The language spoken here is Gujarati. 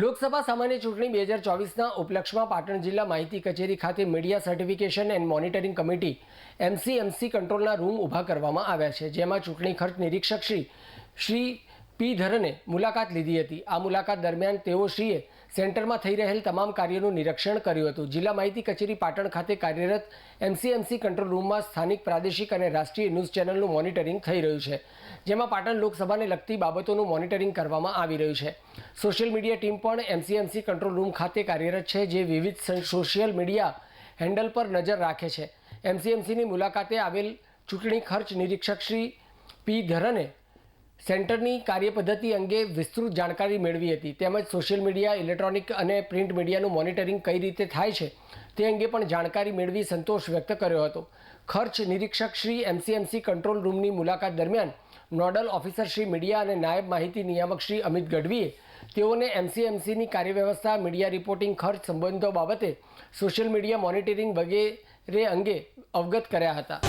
લોકસભા સામાન્ય ચૂંટણી બે હજાર ચોવીસના ઉપલક્ષમાં પાટણ જિલ્લા માહિતી કચેરી ખાતે media certification and monitoring committee, MCMC કંટ્રોલના room ઊભા કરવામાં આવ્યા છે, જેમાં ચૂંટણી ખર્ચ નિરીક્ષક શ્રી શ્રી પી ધરને મુલાકાત લીધી હતી. આ મુલાકાત દરમિયાન તેઓ શ્રીએ સેન્ટરમાં થઈ રહેલ તમામ કાર્યોનું નિરીક્ષણ કર્યું હતું. જિલ્લા માહિતી કચેરી પાટણ ખાતે કાર્યરત એમસીએમસી કંટ્રોલ રૂમમાં સ્થાનિક પ્રાદેશિક અને રાષ્ટ્રીય ન્યૂઝ ચેનલનું મોનિટરિંગ થઈ રહ્યું છે, જેમાં પાટણ લોકસભાને લગતી બાબતોનું મોનિટરિંગ કરવામાં આવી રહ્યું છે. સોશિયલ મીડિયા ટીમ પણ એમસીએમસી કંટ્રોલ રૂમ ખાતે કાર્યરત છે, જે વિવિધ સોશિયલ મીડિયા હેન્ડલ પર નજર રાખે છે. એમસીએમસીની મુલાકાતે આવેલ ચૂંટણી ખર્ચ નિરીક્ષક શ્રી પી ધરને સેન્ટરની કાર્યપદ્ધતિ અંગે વિસ્તૃત જાણકારી મેળવી હતી. તેમજ સોશિયલ મીડિયા, ઇલેક્ટ્રોનિક અને પ્રિન્ટ મીડિયાનું મોનિટરિંગ કઈ રીતે થાય છે તે અંગે પણ જાણકારી મેળવી સંતોષ વ્યક્ત કર્યો હતો. ખર્ચ નિરીક્ષક શ્રી એમસીએમસી કંટ્રોલ રૂમની મુલાકાત દરમિયાન નોડલ ઓફિસર શ્રી મીડિયા અને નાયબ માહિતી નિયામક શ્રી અમિત ગઢવીએ તેઓને એમસીએમસીની કાર્યવ્યવસ્થા, મીડિયા રિપોર્ટિંગ, ખર્ચ સંબંધો બાબતે સોશિયલ મીડિયા મોનિટરિંગ વગેરે અંગે અવગત કર્યા હતા.